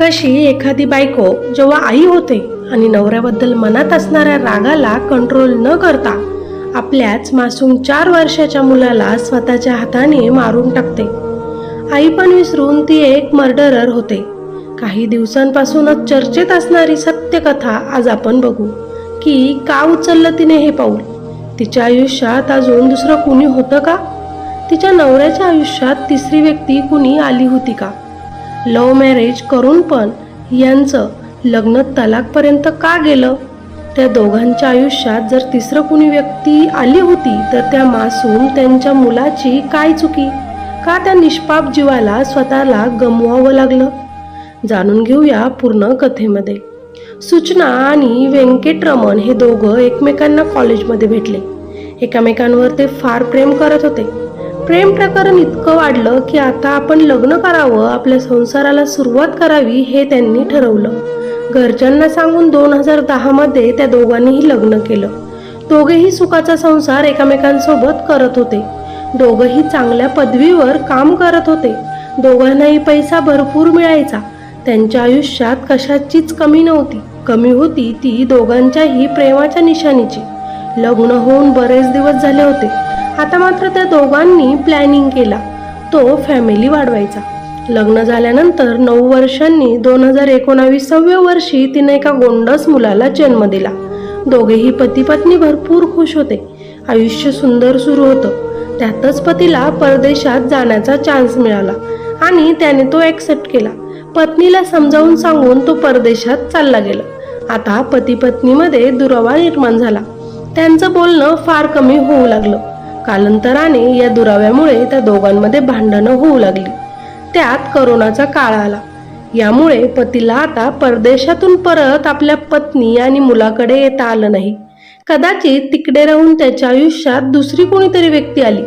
कशी एखादी बायको जेव्हा आई होते आणि नवऱ्याबद्दल मनात असणाऱ्या रागाला कंट्रोल न करता आपल्याच मासूम चार वर्षाच्या मुलाला स्वतःच्या हाताने मारून टाकते. आई पण विसरून ती एक मर्डरर होते. काही दिवसांपासूनच चर्चेत असणारी सत्यकथा आज आपण बघू. की का उचललं तिने हे पाऊल? तिच्या आयुष्यात अजून दुसरं कुणी होतं का? तिच्या नवऱ्याच्या आयुष्यात तिसरी व्यक्ती कुणी आली होती का? लव्ह मॅरेज करून पण यांचं लग्न तलाकपर्यंत का गेलं? त्या दोघांच्या आयुष्यात जर तिसरं कुणी व्यक्ती आली होती तर त्या मासूम त्यांच्या मुलाची काय चुकी? का त्या निष्पाप जीवाला स्वतःला गमवावं लागलं? जाणून घेऊया पूर्ण कथेमध्ये. सूचना आणि व्यंकटरमण हे दोघं एकमेकांना कॉलेजमध्ये भेटले. एकमेकांवर ते फार प्रेम करत होते. प्रेम प्रकरण इतकं वाढलं की आता आपण लग्न करावं आपल्या संसाराला सुरुवात करावी हे त्यांनी ठरवलं. घरच्यांना सांगून दोन हजार दहामध्ये त्या दोघांनीही लग्न केलं. दोघेही सुखाचा संसार एकमेकांसोबत करत होते. दोघंही चांगल्या पदवीवर काम करत होते. दोघांनाही पैसा भरपूर मिळायचा. त्यांच्या आयुष्यात कशाचीच कमी नव्हती. कमी होती ती दोघांच्याही प्रेमाच्या निशाणीची. लग्न होऊन बरेच दिवस झाले होते. आता मात्र त्या दोघांनी प्लॅनिंग केला. तो फॅमिली वाढवायचा. लग्न झाल्यानंतर नऊ वर्षांनी दोन हजार एकोणावीसाव्या वर्षी तिने एका गोंडस मुलाला जन्म दिला. दोघेही पती पत्नी भरपूर खुश होते. आयुष्य सुंदर सुरू होतं. त्यातच पतीला परदेशात जाण्याचा चान्स मिळाला आणि त्याने तो ॲक्सेप्ट केला. पत्नीला समजावून सांगून तो परदेशात चालला गेला. आता पती पत्नीमध्ये दुरावा निर्माण झाला. त्यांचं बोलणं फार कमी होऊ लागलं. कालांतराने या दुराव्यामुळे त्या दोघांमध्ये भांडणं होऊ लागली. त्यात करोनाचा काळ आला. यामुळे पतीला आता परदेशातून परत आपल्या पत्नी आणि मुलाकडे येता आलं नाही. कदाचित तिकडे राहून त्याच्या आयुष्यात दुसरी कोणीतरी व्यक्ती आली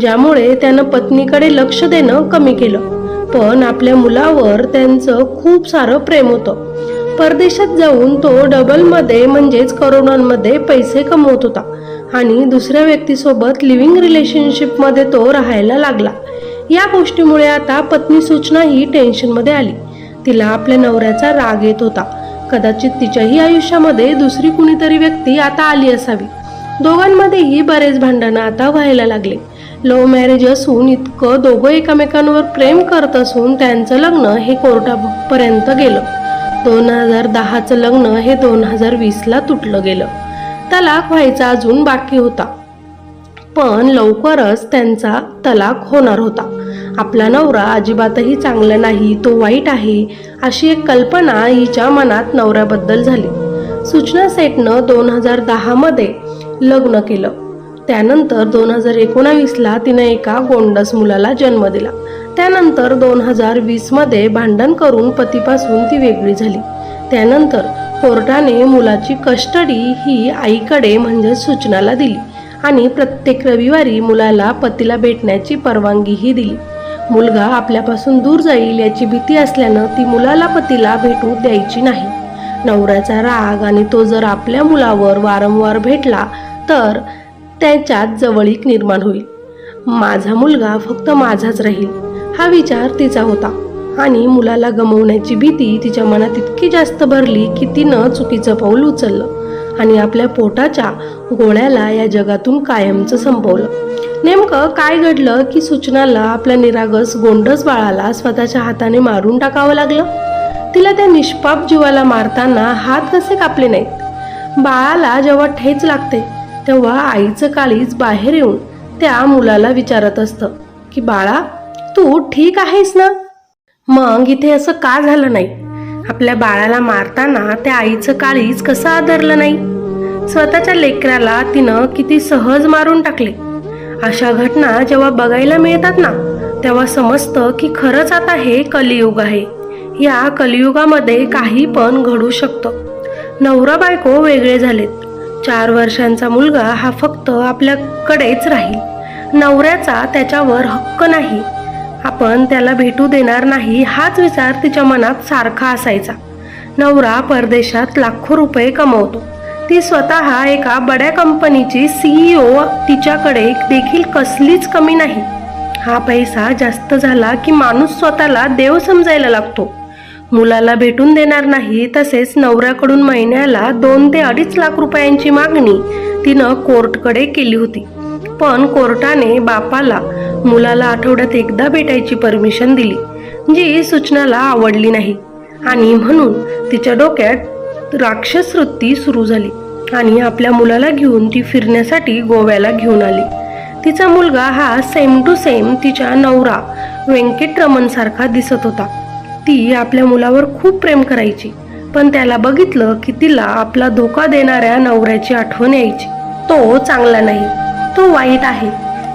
ज्यामुळे त्यानं पत्नीकडे लक्ष देणं कमी केलं. पण आपल्या मुलावर त्यांचं खूप सारं प्रेम होतं. परदेशात जाऊन तो डबलमध्ये म्हणजेच करोडांमध्ये पैसे कमवत होता. आणि दुसऱ्या व्यक्तीसोबत लिव्हिंग रिलेशनशिपमध्ये तो राहायला लागला. या गोष्टीमुळे आता पत्नी सूचना ही टेन्शनमध्ये आली. तिला आपल्या नवऱ्याचा राग येत होता. कदाचित तिच्याही आयुष्यामध्ये दुसरी कुणीतरी व्यक्ती आता आली असावी. दोघांमध्येही बरेच भांडणं आता व्हायला लागले. लव्ह मॅरेज असून इतकं दोघं एकमेकांवर प्रेम करत असून त्यांचं लग्न हे कोर्टापर्यंत गेलं. दोन हजार दहाचं लग्न हे दोन हजार वीसला तुटलं गेलं. तलाक व्हायचा अजून बाकी होता. पण लवकरच त्यांचा तलाक होणार होता. आपला नवरा अजिबातही चांगला नाही तो वाईट आहे अशी एक कल्पना हिच्या मनात नवऱ्याबद्दल झाली. सूचना सेटनं दोन हजार दहामध्ये लग्न केलं. त्यानंतर दोन हजार एकोणावीसला तिने एका गोंडस मुलाला जन्म दिला. त्यानंतर दोन हजार वीसमध्ये भांडण करून पतीपासून ती वेगळी झाली. त्यानंतर कोर्टाने मुलाची कस्टडी ही आईकडे म्हणजे सूचनाला दिली आणि प्रत्येक रविवारी मुलाला पतीला भेटण्याची परवानगीही दिली. मुलगा आपल्यापासून दूर जाईल याची भीती असल्यानं ती मुलाला पतीला भेटू द्यायची नाही. नवऱ्याचा राग आणि तो जर आपल्या मुलावर वारंवार भेटला तर त्याच्यात जवळीक निर्माण होईल. माझा मुलगा फक्त माझाच राहील हा विचार तिचा होता. आणि मुलाला गमवण्याची भीती तिच्या मनात इतकी जास्त भरली की तिनं चुकीचं पाऊल उचललं आणि आपल्या पोटाच्या गोळ्याला या जगातून कायमचं संपवलं. नेमकं काय घडलं की सूचनाला आपल्या निरागस गोंडस बाळाला स्वतःच्या हाताने मारून टाकावं लागलं? तिला त्या निष्पाप जीवाला मारताना हात कसे कापले नाहीत? बाळाला जेव्हा ठेच लागते तेव्हा आईचं काळीज बाहेर येऊन त्या मुलाला विचारत असतं की बाळा तू ठीक आहेस ना? मग इथे असं का झालं नाही? आपल्या बाळाला मारताना त्या आईचं काळीज कसं आदरलं नाही? स्वतःच्या लेकराला तिनं किती सहज मारून टाकले. अशा घटना जेव्हा बघायला मिळतात ना तेव्हा समजतं की खरंच आता हे कलियुग आहे. या कलियुगामध्ये काही पण घडू शकतं. नवरा बायको वेगळे झालेत. चार वर्षांचा मुलगा हा फक्त आपल्याकडेच राहील. नवऱ्याचा त्याच्यावर हक्क नाही. आपण त्याला भेटू देणार नाही हाच विचार तिच्या मनात सारखा असायचा. नवरा परदेशात लाखो रुपये कमवतो. ती स्वतः एका बड्या कंपनीची सीईओ तिच्याकडे देखील कसलीच कमी नाही. हा पैसा जास्त झाला की माणूस स्वतःला देव समजायला लागतो. मुलाला भेटून देणार नाही तसेच नवऱ्याकडून महिन्याला दोन ते अडीच लाख रुपयांची मागणी तिनं कोर्टकडे केली होती. पण कोर्टाने बापाला मुलाला आठवड्यात एकदा भेटायची परमिशन दिली जी सूचनाला आवडली नाही. आणि म्हणून तिच्या डोक्यात राक्षस वृत्ती सुरू झाली आणि आपल्या मुलाला घेऊन ती फिरण्यासाठी गोव्याला घेऊन आली. तिचा मुलगा हा सेम टू सेम तिच्या नवरा व्यंकटरमण सारखा दिसत होता. ती आपल्या मुलावर खूप प्रेम करायची. पण त्याला बघितलं की तिला आपला धोका देणाऱ्या नवऱ्याची आठवण यायची. तो चांगला नाही. तो वाईट आहे.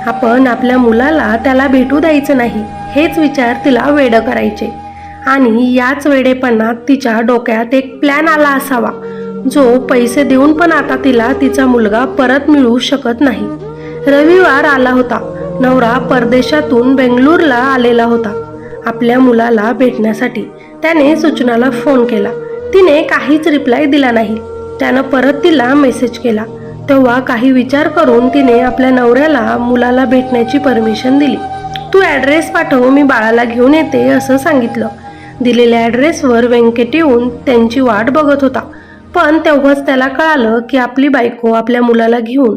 आपण आपल्या मुलाला त्याला भेटू द्यायचं नाही. हेच विचार तिला वेडं करायचे. आणि याच वेडेपणात तिच्या डोक्यात एक प्लॅन आला असावा. जो पैसे देऊन पण आता तिला तिचा मुलगा परत मिळू शकत नाही. रविवार आला होता. नवरा परदेशातून बेंगळूरला आलेला होता. आपल्या मुलाला भेटण्यासाठी त्याने सूचनाला फोन केला. तिने काहीच रिप्लाय दिला नाही. त्यानं परत तिला मेसेज केला. तेव्हा काही विचार करून तिने आपल्या नवऱ्याला मुलाला भेटण्याची परमिशन दिली. तू ॲड्रेस पाठव मी बाळाला घेऊन येते असं सांगितलं. दिलेल्या ॲड्रेसवर व्यंकट येऊन त्यांची वाट बघत होता. पण तेव्हाच त्याला कळालं की आपली बायको आपल्या मुलाला घेऊन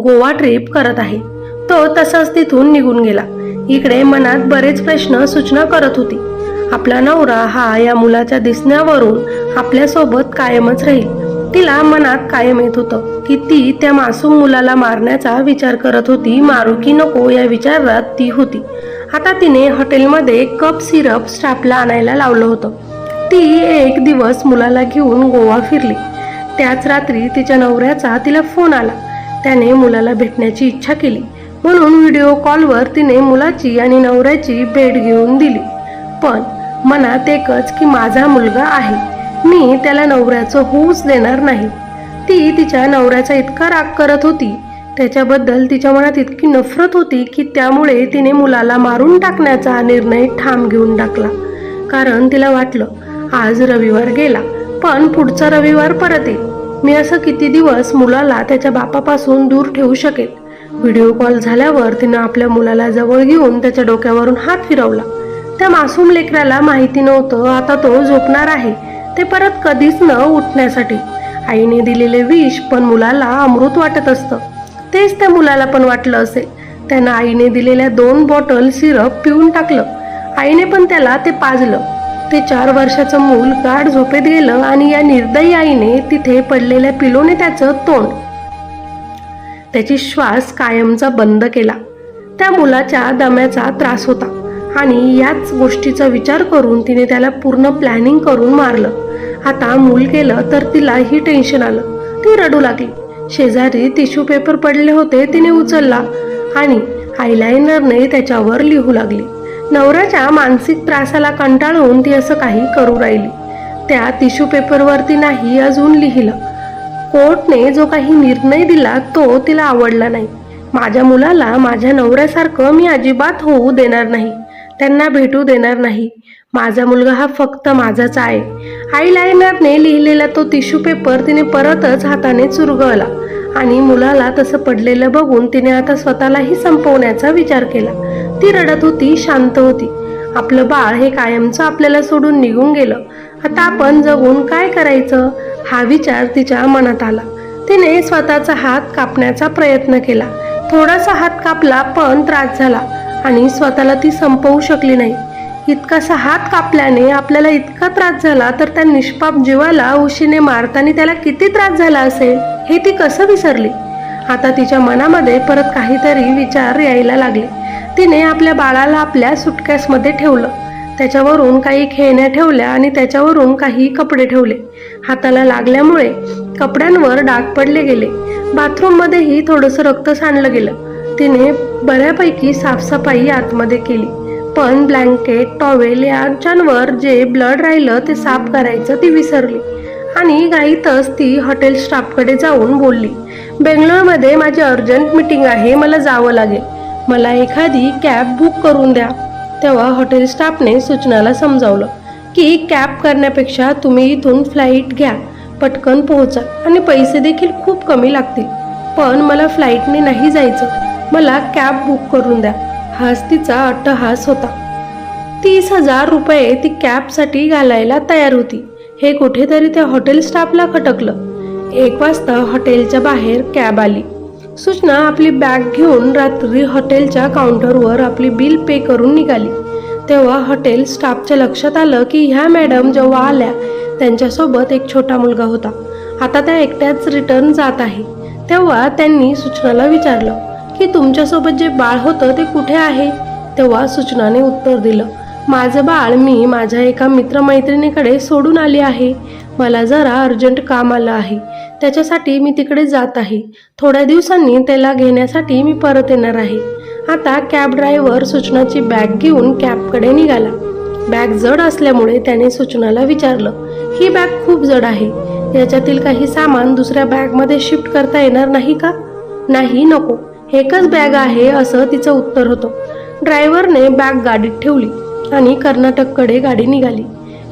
गोवा ट्रिप करत आहे. तो तसाच तिथून निघून गेला. इकडे मनात बरेच प्रश्न सूचना करत होती. आपला नवरा हा या मुलाच्या दिसण्यावरून आपल्यासोबत कायमच राहील. तिला मनात कायम येत होतं की ती त्या मासूम मुलाला मारण्याचा विचार करत होती. मारू की नको या विचारात ती होती. आता तिने हॉटेलमध्ये कप सिरप स्टाफला आणायला लावलं होतं. ती एक दिवस मुलाला घेऊन गोवा फिरली. त्याच रात्री तिच्या नवऱ्याचा तिला फोन आला. त्याने मुलाला भेटण्याची इच्छा केली. म्हणून व्हिडिओ कॉलवर तिने मुलाची आणि नवऱ्याची भेट घेऊन दिली. पण मनात एकच की माझा मुलगा आहे. मी त्याला नवऱ्याचं होऊच देणार नाही. ती तिच्या नवऱ्याचा इतका राग करत होती. त्याच्याबद्दल तिच्या मनात इतकी नफरत होती की त्यामुळे तिने मुलाला मारून टाकण्याचा निर्णय ठाम घेऊन टाकला. कारण तिला वाटलं आज रविवार गेला पण पुढचा रविवार परत येईल मी असं किती दिवस मुलाला त्याच्या बापापासून दूर ठेवू शकेल व्हिडिओ कॉल झाल्यावर तिनं आपल्या मुलाला जवळ घेऊन त्याच्या डोक्यावरून हात फिरवला. त्या मासूम लेकराला माहिती नव्हतं आता तो झोपणार आहे. ते परत कधीच न उठण्यासाठी. आईने दिलेले विष पण मुलाला अमृत वाटत असतं. तेच त्या मुलाला पण वाटलं असेल. त्यानं आईने दिलेल्या दोन बॉटल सिरप पिऊन टाकलं. आईने पण त्याला ते पाजलं. ते चार वर्षाचं मूल गाढ झोपेत गेलं आणि या निर्दयी आईने तिथे पडलेल्या पिलोने त्याचं तोंड त्याची श्वास कायमचा बंद केला. त्या मुलाच्या दम्याचा त्रास होता आणि याच गोष्टीचा विचार करून तिने त्याला पूर्ण प्लॅनिंग करून मारलं. आता मूल गेलं तर तिलाही टेन्शन आलं. ती रडू लागली. शेजारी टिश्यू पेपर पडले होते तिने उचलला आणि आयलायनरने त्याच्यावर लिहू लागली. नवऱ्याच्या मानसिक त्रासाला कंटाळून ती असं काही करू राहिली. त्या टिश्यू पेपरवरती नाही अजून लिहिलं. कोर्टने जो काही निर्णय दिला तो तिला आवडला नाही. माझ्या मुलाला माझ्या नवऱ्यासारखं मी अजिबात होऊ देणार नाही. त्यांना भेटू देणार नाही. माझा मुलगा हा फक्त माझाच आहे. आई लायनरने लिहिलेला तो टिश्यू पेपर तिने परतच हाताने चुरगळला आणि मुलाला तसं पडलेलं बघून तिने आता स्वतःलाही संपवण्याचा विचार केला. ती रडत होती शांत होती. आपलं बाळ हे कायमचं आपल्याला सोडून निघून गेलं. आता आपण जगून काय करायचं? हा विचार तिच्या मनात आला. तिने स्वतःचा हात कापण्याचा प्रयत्न केला. थोडासा हात कापला पण त्रास झाला आणि स्वतःला ती संपवू शकली नाही. इतकासा हात कापल्याने आपल्याला इतका त्रास झाला तर त्या निष्पाप जीवाला उशीने मारताना त्याला किती त्रास झाला असेल हे ती कसं विसरली? आता तिच्या मनामध्ये परत काहीतरी विचार यायला लागले. तिने आपल्या बाळाला आपल्या सुटक्यासमध्ये ठेवलं. त्याच्यावरून काही खेळण्या ठेवल्या आणि त्याच्यावरून काही कपडे ठेवले. हाताला लागल्यामुळे कपड्यांवर डाग पडले गेले. बाथरूममध्येही थोडंसं रक्त सांडलं गेलं. तिने बऱ्यापैकी साफसफाई आतमध्ये केली. पण ब्लँकेट टॉवेल यांच्यावर जे ब्लड राहिलं ते साफ करायचं ती विसरली. आणि घाईतच ती हॉटेल स्टाफकडे जाऊन बोलली बेंगलोरमध्ये माझी अर्जंट मीटिंग आहे मला जावं लागेल. मला एखादी कॅब बुक करून द्या. तेव्हा हॉटेल स्टाफने सूचनाला समजावलं की कॅब करण्यापेक्षा तुम्ही इथून फ्लाईट घ्या पटकन पोहोचा आणि पैसे देखील खूप कमी लागतील. पण मला फ्लाईटने नाही जायचं. मला कॅब बुक करून द्या. हाच तिचा अट्टहास होता. तीस हजार रुपये ती कॅबसाठी घालायला तयार होती. हे कुठेतरी त्या हॉटेल स्टाफला खटकलं. एक वाजता हॉटेलच्या बाहेर कॅब आली. सूचना आपली बॅग घेऊन रात्री हॉटेलच्या काउंटरवर आपली बिल पे करून निघाली. तेव्हा हॉटेल स्टाफच्या लक्षात आलं की ह्या मॅडम जेव्हा आल्या त्यांच्यासोबत एक छोटा मुलगा होता. आता त्या एकट्याच रिटर्न जात आहे. तेव्हा त्यांनी सूचनाला विचारलं की तुमच्यासोबत जे बाळ होतं ते कुठे आहे? तेव्हा सूचनाने उत्तर दिलं माझं बाळ मी माझ्या एका मित्रमैत्रिणीकडे सोडून आली आहे. मला जरा अर्जंट काम आलं आहे. त्याच्यासाठी मी तिकडे जात आहे. थोड्या दिवसांनी त्याला घेण्यासाठी मी परत येणार आहे. आता कॅब ड्रायव्हर सूचनाची बॅग घेऊन कॅबकडे निघाला. बॅग जड असल्यामुळे त्याने सूचनाला विचारलं ही बॅग खूप जड आहे. याच्यातील काही सामान दुसऱ्या बॅगमध्ये शिफ्ट करता येणार नाही का? नाही नको. एकच बॅग आहे असं तिचं उत्तर होतं. ड्रायव्हरने बॅग गाडीत ठेवली आणि कर्नाटककडे गाडी निघाली.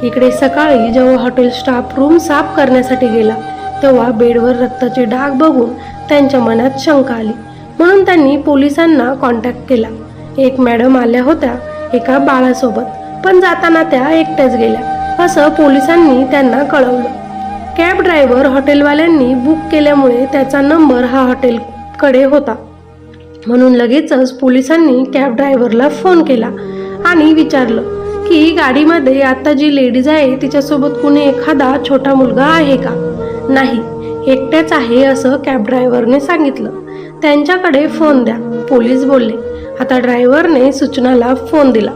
इकडे सकाळी जेव्हा हॉटेल स्टाफ रूम साफ करण्यासाठी गेला तेव्हा बेडवर रक्ताचे डाग बघून त्यांच्या मनात शंका आली. म्हणून त्यांनी पोलिसांना कॉन्टॅक्ट केला. एक मॅडम आल्या होत्या एका बाळासोबत. पण जाताना त्या एकट्याच गेल्या असं पोलिसांनी त्यांना कळवलं. कॅब ड्रायव्हर हॉटेलवाल्यांनी बुक केल्यामुळे त्याचा नंबर हा हॉटेलकडे होता. म्हणून लगेचच पोलिसांनी कॅब ड्रायव्हरला फोन केला आणि विचारलं की गाडीमध्ये आता जी लेडीज आहे तिच्यासोबत कुणी एखादा छोटा मुलगा आहे का? नाही एकट्याच आहे असं कॅब ड्रायव्हरने सांगितलं. त्यांच्याकडे फोन द्या. पोलीस बोलले आता ड्रायव्हरने सूचनाला फोन दिला.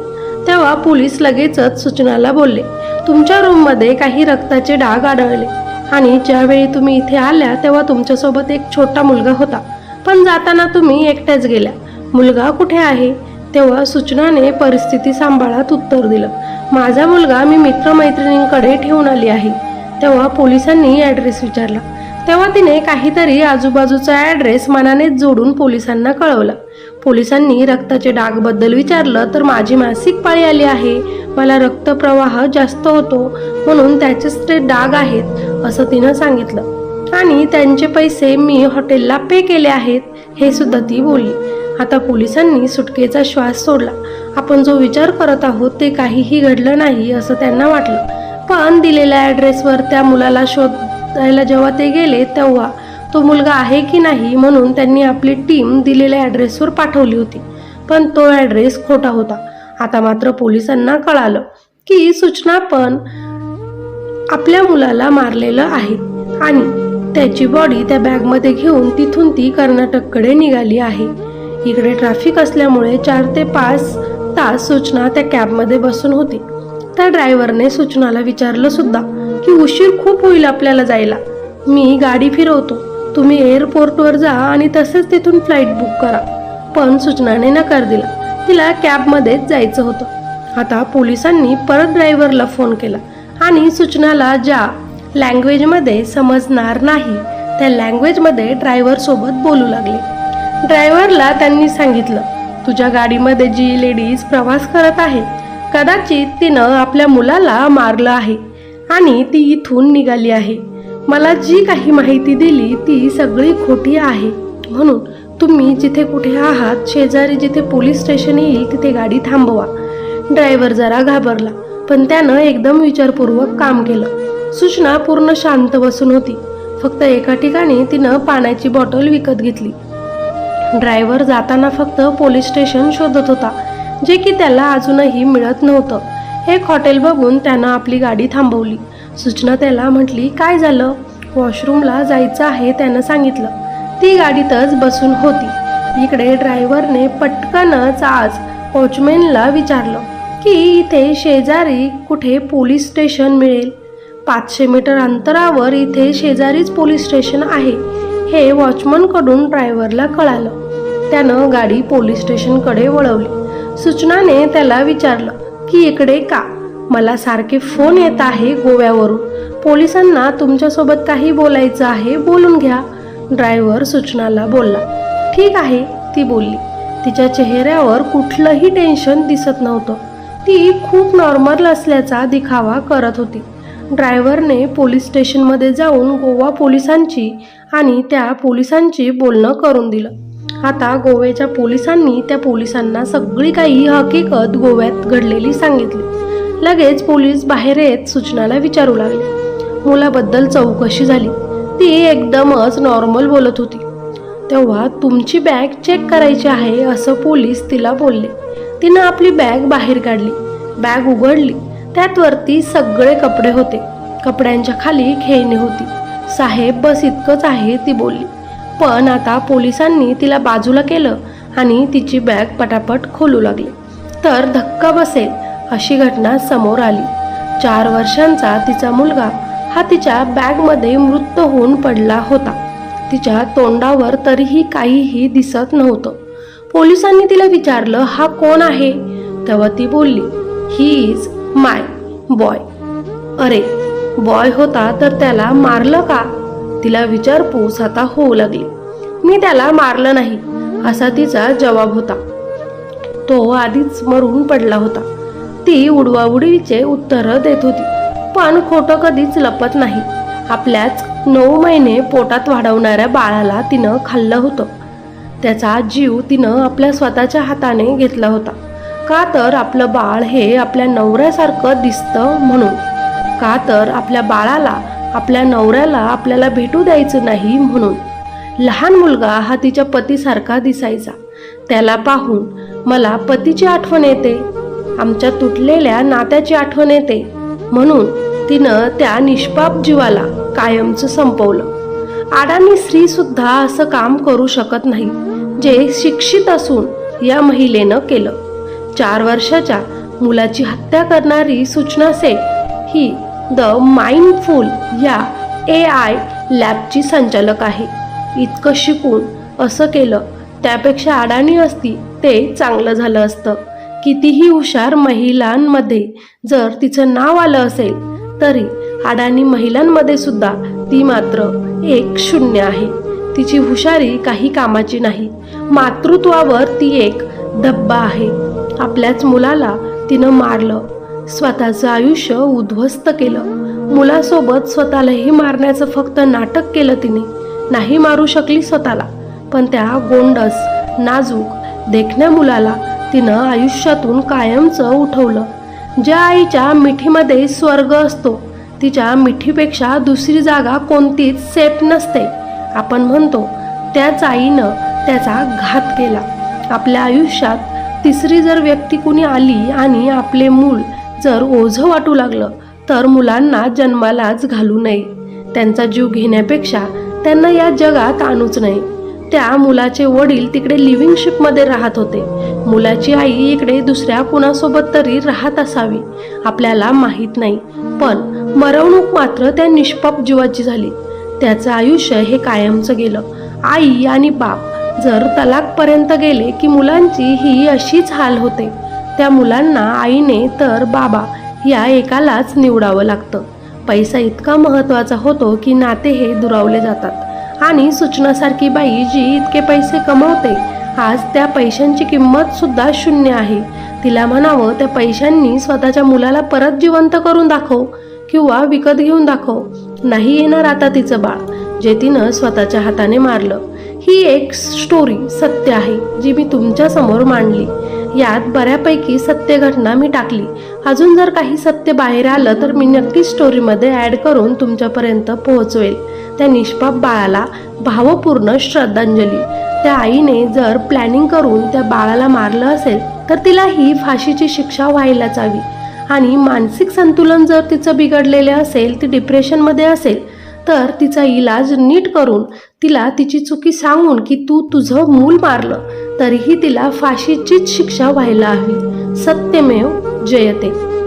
तेव्हा पोलीस लगेचच सूचनाला बोलले तुमच्या रूममध्ये काही रक्ताचे डाग आढळले आणि ज्यावेळी तुम्ही इथे आल्या तेव्हा तुमच्यासोबत एक छोटा मुलगा होता. पण जाताना तुम्ही एकट्याच गेल्या. मुलगा कुठे आहे? तेव्हा सूचनाने परिस्थिती सांभाळत उत्तर दिलं. माझा मुलगा मी मित्रमैत्रिणींकडे ठेवून आली आहे. तेव्हा पोलिसांनी ॲड्रेस विचारला. तेव्हा तिने काहीतरी आजूबाजूचा ॲड्रेस मनानेच जोडून पोलिसांना कळवला. पोलिसांनी रक्ताचे डागबद्दल विचारलं तर माझी मासिक पाळी आली आहे. मला रक्तप्रवाह जास्त होतो म्हणून त्याचेच ते डाग आहेत असं तिनं सांगितलं. आणि त्यांचे पैसे मी हॉटेलला पे केले आहेत हे सुद्धा ती बोलली. आता पोलिसांनी सुटकेचा श्वास सोडला. आपण जो विचार करत आहोत ते काहीही घडलं नाही असं त्यांना वाटलं. पण दिलेल्या ॲड्रेसवर त्या मुलाला शोधायला जेव्हा ते गेले तेव्हा तो मुलगा आहे की नाही म्हणून त्यांनी आपली टीम दिलेल्या ॲड्रेसवर पाठवली होती. पण तो ॲड्रेस खोटा होता. आता मात्र पोलिसांना कळालं की सूचना पण आपल्या मुलाला मारलेलं आहे आणि त्याची बॉडी त्या बॅगमध्ये घेऊन तिथून ती कर्नाटककडे निघाली आहे. इकडे ट्रॅफिक असल्यामुळे चार ते पाच तास सूचना त्या कॅबमध्ये बसून होती. त्या ड्रायव्हरने सूचनाला विचारलं सुद्धा की उशीर खूप होईल आपल्याला जायला. मी गाडी फिरवतो. तुम्ही एअरपोर्टवर जा आणि तसेच तिथून फ्लाईट बुक करा. पण सूचनाने नकार दिला. तिला कॅबमध्येच जायचं होतं. आता पोलिसांनी परत ड्रायव्हरला फोन केला आणि सूचनाला ज्या लँग्वेजमध्ये समजणार नाही त्या लँग्वेजमध्ये ड्रायव्हरसोबत बोलू लागले. ड्रायव्हरला त्यांनी सांगितलं तुझ्या गाडीमध्ये जी लेडीज प्रवास करत आहे कदाचित तिनं आपल्या मुलाला मारलं आहे आणि ती इथून निघाली आहे. मला जी काही माहिती दिली ती सगळी खोटी आहे. म्हणून तुम्ही जिथे कुठे आहात शेजारी जिथे पोलीस स्टेशन येईल तिथे गाडी थांबवा. ड्रायव्हर जरा घाबरला पण त्यानं एकदम विचारपूर्वक काम केलं. सूचना पूर्ण शांत बसून होती. फक्त एका ठिकाणी तिनं पाण्याची बॉटल विकत घेतली. ड्रायव्हर जाताना फक्त पोलीस स्टेशन शोधत होता जे की त्याला अजूनही मिळत नव्हतं. एक हॉटेल बघून त्यानं आपली गाडी थांबवली. सूचना त्याला म्हटली काय झालं? वॉशरूमला जायचं आहे त्यानं सांगितलं. ती गाडीतच बसून होती. इकडे ड्रायव्हरने पटकनच आज वॉचमॅनला विचारलं की इथे शेजारी कुठे पोलीस स्टेशन मिळेल? पाचशे मीटर अंतरावर इथे शेजारीच पोलीस स्टेशन आहे. हे वॉचमनकडून ड्रायव्हरला कळालं. त्यानं गाडी पोलीस स्टेशनकडे वळवली. सूचनाने त्याला विचारलं की इकडे का? मला सारखे फोन येत आहे गोव्यावरून. पोलिसांना तुमच्यासोबत काही बोलायचं आहे बोलून घ्या. ड्रायव्हर सूचनाला बोलला ठीक आहे. ती बोलली तिच्या चेहऱ्यावर कुठलंही टेन्शन दिसत नव्हतं. ती खूप नॉर्मल असल्याचा दिखावा करत होती. ड्रायव्हरने पोलीस स्टेशनमध्ये जाऊन गोवा पोलिसांची आणि त्या पोलिसांची बोलणं करून दिलं. आता गोव्याच्या पोलिसांनी त्या पोलिसांना सगळी काही हकीकत गोव्यात घडलेली सांगितली. लगेच पोलीस बाहेर येत सूचनाला विचारू लागले. मुलाबद्दल चौकशी झाली. ती एकदमच नॉर्मल बोलत होती. तेव्हा तुमची बॅग चेक करायची आहे असं पोलीस तिला बोलले. तिनं आपली बॅग बाहेर काढली. बॅग उघडली. त्यात वरती सगळे कपडे होते. कपड्यांच्या खाली खेळणी होती. साहेब बस इतकंच आहे ती बोलली. पण आता पोलिसांनी तिला बाजूला केलं आणि तिची बॅग पटापट खोलू लागली. तर धक्का बसेल अशी घटना समोर आली. चार वर्षांचा तिचा मुलगा हा तिच्या बॅगमध्ये मृत होऊन पडला होता. तिच्या तोंडावर तरीही काहीही दिसत नव्हतं. पोलिसांनी तिला विचारलं हा कोण आहे? तेव्हा ती बोलली ही इज माय बॉय. अरे बॉय होता तर त्याला मारलं का? तिला विचारपूस आता होऊ लागली. मी त्याला मारलं नाही असा तिचा जवाब होता. तो आधीच मरून पडला होता. ती उडवाउडवीचे उत्तर देत होती. पण खोटं कधीच लपत नाही. आपल्याच नऊ महिने पोटात वाढवणाऱ्या बाळाला तिनं खाल्लं होतं. त्याचा जीव तिनं आपल्या स्वतःच्या हाताने घेतला होता. का तर आपलं बाळ हे आपल्या नवऱ्यासारखं दिसतं म्हणून? का तर आपल्या बाळाला आपल्या नवऱ्याला आपल्याला भेटू द्यायचं नाही म्हणून? लहान मुलगा हा तिच्या पतीसारखा दिसायचा. त्याला पाहून मला पतीची आठवण येते. आमच्या तुटलेल्या नात्याची आठवण येते. म्हणून तिनं त्या निष्पाप जीवाला कायमचं संपवलं. आडानी स्त्री सुद्धा असं काम करू शकत नाही जे शिक्षित असून या महिलेनं केलं. चार वर्षाच्या मुलाची हत्या करणारी सूचना से ही द माइंडफुल या ए आय लॅबची संचालक आहे. इतकं शिकून असं केलं त्यापेक्षा अडाणी असती ते चांगलं झालं असतं. कितीही हुशार महिलांमध्ये जर तिचं नाव आलं असेल तरी अडाणी महिलांमध्ये सुद्धा ती मात्र एक शून्य आहे. तिची हुशारी काही कामाची नाही मातृत्वावर ती एक धब्बा आहे. आपल्याच मुलाला तिनं मारलं. स्वतःचं आयुष्य उद्ध्वस्त केलं. मुलासोबत स्वतःलाही मारण्याचं फक्त नाटक केलं तिने. नाही मारू शकली स्वतःला पण त्या गोंडस नाजूक देखण्या मुलाला तिनं आयुष्यातून कायमचं उठवलं. ज्या आईच्या मिठीमध्ये स्वर्ग असतो तिच्या मिठीपेक्षा दुसरी जागा कोणतीच सेफ नसते. आपण म्हणतो त्याच आईनं त्याचा घात केला. आपल्या आयुष्यात तिसरी जर व्यक्ती कुणी आली आणि आपले मूल जर ओझं वाटू लागलं तर मुलांना जन्मालाच घालू नये. त्यांचा जीव घेण्यापेक्षा त्यांना या जगात आणूच नये. त्या मुलाचे वडील तिकडे लिव्हिंग शिपमध्ये राहत होते. मुलाची आई इकडे दुसऱ्या कुणासोबत तरी राहत असावी आपल्याला माहीत नाही. पण मरवणूक मात्र त्या निष्पाप जीवाची झाली. त्याचं आयुष्य हे कायमचं गेलं. आई आणि बाप जर तलाकपर्यंत गेले की मुलांची ही अशीच हाल होते त्या मुलांना आईने तर बाबा या एकालाच निवडावं लागतं. पैसा इतका महत्त्वाचा होतो की नाते हे दुरावले जातात. आणि सूचनासारखी बाई जी इतके पैसे कमवते आज त्या पैशांची किंमत सुद्धा शून्य आहे. तिला म्हणावं त्या पैशांनी स्वतःच्या मुलाला परत जिवंत करून दाखव किंवा विकत घेऊन दाखव. नाही येणार आता तिचं बाळ. जे तिनं स्वतःच्या हाताने मारलं. ही एक स्टोरी सत्य आहे जी मी तुमच्यासमोर मांडली. यात बऱ्यापैकी सत्य घटना मी टाकली. अजून जर काही सत्य बाहेर आलं तर मी नक्की स्टोरीमध्ये ॲड करून तुमच्यापर्यंत पोहोचवेल. त्या निष्पाप बाळाला भावपूर्ण श्रद्धांजली. त्या आईने जर प्लॅनिंग करून त्या बाळाला मारलं असेल तर तिला ही फाशीची शिक्षा व्हायलाच हवी. आणि मानसिक संतुलन जर तिचं बिघडलेलं असेल ती डिप्रेशनमध्ये असेल तर तिचा इलाज नीट करून तिला तिची चुकी सांगून की तू तुझं मूल मारलं तरीही तिला फाशीचीच शिक्षा व्हायला हवी. सत्यमेव जयते.